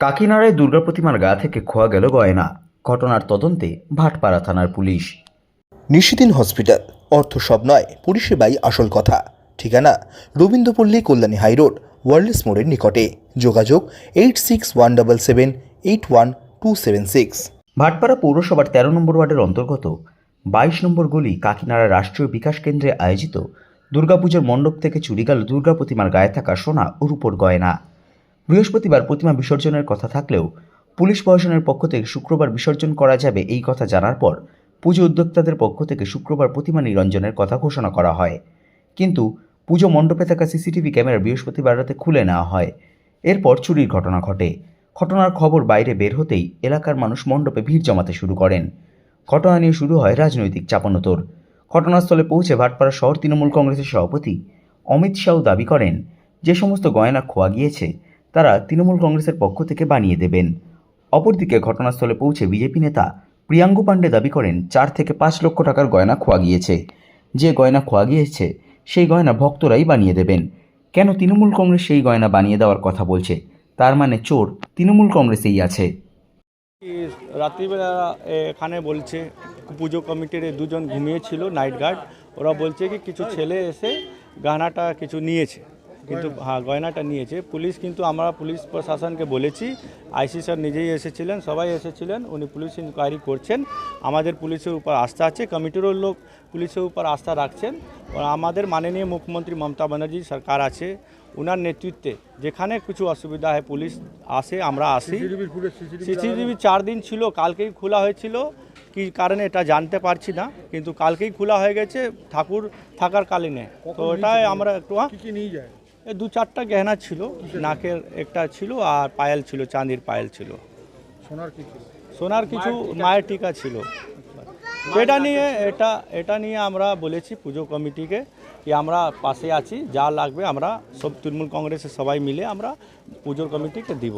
কাকিনাড়ায় দুর্গা প্রতিমার গা থেকে খোয়া গেল গয়না। ঘটনার তদন্তে ভাটপাড়া থানার পুলিশ। নিশিদিন হসপিটাল অর্থ সব নয় পরিষেবাই আসল কথা। ঠিকানা রবীন্দ্রপল্লী কল্যাণী হাইরোড ওয়ার্ল্ডস মোড়ের নিকটে। যোগাযোগ eight six one double seven eight one two seven six. Bhatpara পৌরসভার তেরো নম্বর ওয়ার্ডের অন্তর্গত বাইশ নম্বর গলি কাকিনাড়া রাষ্ট্রীয় বিকাশ কেন্দ্রে আয়োজিত দুর্গাপুজোর মণ্ডপ থেকে চুরি গেল দুর্গা প্রতিমার গায়ে থাকা সোনা ও রূপোর গয়না। বৃহস্পতিবার প্রতিমা বিসর্জনের কথা থাকলেও পুলিশ প্রশাসনের পক্ষ থেকে শুক্রবার বিসর্জন করা যাবে এই কথা জানার পর পুজো উদ্যোক্তাদের পক্ষ থেকে শুক্রবার প্রতিমা নিরঞ্জনের কথা ঘোষণা করা হয়। কিন্তু পুজো মণ্ডপে থাকা সিসিটিভি ক্যামেরা বৃহস্পতিবার রাতে খুলে নেওয়া হয়। এরপর চুরির ঘটনা ঘটে। ঘটনার খবর বাইরে বের হতেই এলাকার মানুষ মণ্ডপে ভিড় জমাতে শুরু করেন। ঘটনা নিয়ে শুরু হয় রাজনৈতিক চাপানোতর। ঘটনাস্থলে পৌঁছে ভাটপাড়া শহর তৃণমূল কংগ্রেসের সভাপতি অমিত শাহ দাবি করেন, যে সমস্ত গয়না খোয়া গিয়েছে তারা তৃণমূল কংগ্রেসের পক্ষ থেকে বানিয়ে দেবেন। অপরদিকে ঘটনাস্থলে পৌঁছে বিজেপি নেতা প্রিয়াঙ্গু পাণ্ডে দাবি করেন, চার থেকে পাঁচ লক্ষ টাকার গয়না খোয়া গিয়েছে। যে গয়না খোয়া গিয়েছে, সেই গয়না ভক্তরাই বানিয়ে দেবেন। কেন তৃণমূল কংগ্রেস সেই গয়না বানিয়ে দেওয়ার কথা বলছে? তার মানে চোর তৃণমূল কংগ্রেসেই আছে। রাত্রিবেলা এখানে বলছে, পুজো কমিটির দুজন ঘুমিয়েছিল, নাইট গার্ড। ওরা বলছে কি, কিছু ছেলে এসে গানাটা কিছু নিয়েছে। কিন্তু হ্যাঁ গয়নাটা নিয়েছে। পুলিশ কিন্তু আমরা পুলিশ প্রশাসনকে বলেছি। আইসি স্যার নিজেই এসেছিলেন সবাই এসেছিলেন উনি পুলিশ ইনকোয়ারি করছেন। আমাদের পুলিশের উপর আস্থা আছে কমিটিরও লোক পুলিশের উপর আস্থা রাখছেন। আমাদের মাননীয় মুখ্যমন্ত্রী মমতা ব্যানার্জি সরকার আছে ওনার নেতৃত্বে যেখানে কিছু অসুবিধা হয় পুলিশ আসে আমরা আসি। সিসিটিভি চার দিন ছিল কালকেই খোলা হয়েছিল। কি কারণে এটা জানতে পারছি না কিন্তু কালকেই খোলা হয়ে গেছে ঠাকুর থাকার কালীনে। তো ওটাই আমরা একটু হ্যাঁ, নিয়ে যায়? দু চারটা গহনা ছিল নাকের একটা ছিল আর পায়েল ছিল চাঁদির পায়েল ছিল। সোনার কি ছিল? সোনার কিছু মায়ের টিকা ছিল। এটা নিয়ে এটা এটা নিয়ে আমরা বলেছি পুজো কমিটিকে কি আমরা পাশে আছি যা লাগবে আমরা সব তৃণমূল কংগ্রেসের সবাই মিলে আমরা পুজোর কমিটিকে দিব।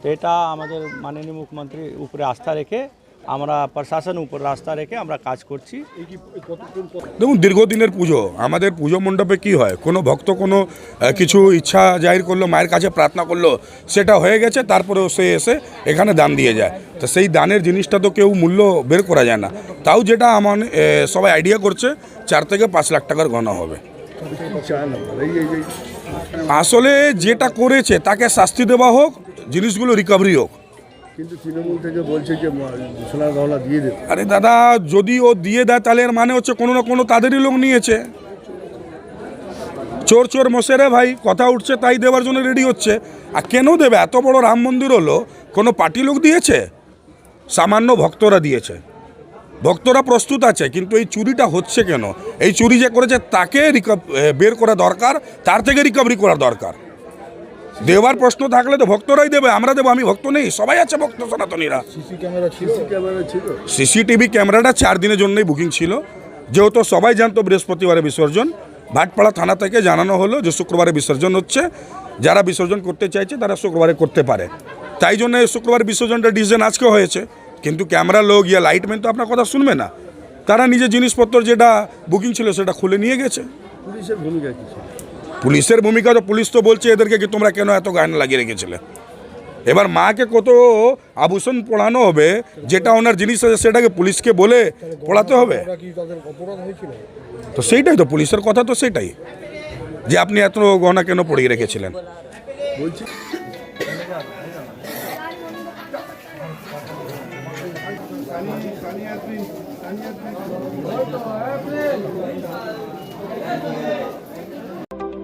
তো এটা আমাদের মাননীয় মুখ্যমন্ত্রীর উপরে আস্থা রেখে আমরা প্রশাসন উপর রাস্তা রেখে আমরা কাজ করছি। দেখুন দীর্ঘদিনের পুজো। আমাদের পুজো মণ্ডপে কি হয়? কোনো ভক্ত কোনো কিছু ইচ্ছা জাহির করল মায়ের কাছে প্রার্থনা করল সেটা হয়ে গেছে তারপরেও সে এসে এখানে দান দিয়ে যায়। তো সেই দানের জিনিসটা তো কেউ মূল্য বের করা যায় না। তাও যেটা আমার সবাই আইডিয়া করছে চার থেকে পাঁচ লাখ টাকার গণা হবে। আসলে যেটা করেছে তাকে শাস্তি দেওয়া হোক জিনিসগুলো রিকভারি হোক। কিন্তু তৃণমূল থেকে বলছে যে সোনার গহনা দিয়ে দেবে। আরে দাদা, যদি ও দিয়ে দেয়, তাহলে এর মানে হচ্ছে কোনো না কোনো তাদেরই লোক নিয়েছে। চোর চোর মশেরে ভাই, কথা উঠছে, তাই দেওয়ার জন্য রেডি হচ্ছে। আর কেন দেবে? এত বড় রাম মন্দির হলো, কোনো পার্টি লোক দিয়েছে? সামান্য ভক্তরা দিয়েছে। ভক্তরা প্রস্তুত আছে, কিন্তু এই চুরিটা হচ্ছে কেন? এই চুরি যে করেছে, তাকে বের করা দরকার, তার থেকে রিকভারি করা দরকার। দেওয়ার প্রশ্ন থাকলে তো ভক্তরাই দেবে আমরা দেবো আমি ভক্ত নেই সবাই আছে ভক্ত সনাতনীরা। সিসিটিভি ক্যামেরাটা চার দিনের জন্যই বুকিং ছিল। যেহেতু সবাই জানতো বৃহস্পতিবারে বিসর্জন ভাটপাড়া থানা থেকে জানানো হলো যে শুক্রবারে বিসর্জন হচ্ছে। যারা বিসর্জন করতে চাইছে তারা শুক্রবারে করতে পারে। তাই জন্য এই শুক্রবার বিসর্জনটা ডিসিশন আজকে হয়েছে। কিন্তু ক্যামেরা লোক ইয়া লাইটম্যান তো আপনার কথা শুনবে না। তারা নিজের জিনিসপত্র যেটা বুকিং ছিল সেটা খুলে নিয়ে গেছে। পুলিশের ভূমিকা কি ছিল? পুলিশের ভূমিকা তো পুলিশ তো বলছে এদেরকে কি তোমরা কেন এত গায়না লাগিয়ে রেখেছিলে? এবার মাকে কত আভূষণ পড়ানো হবে, যেটা ওনার জিনিস আছে সেটাকে পুলিশকে বলে পড়াতে হবে? তো সেইটাই তো, পুলিশের কথা তো সেটাই যে আপনি এত গহনা কেন পড়িয়ে রেখেছিলেন?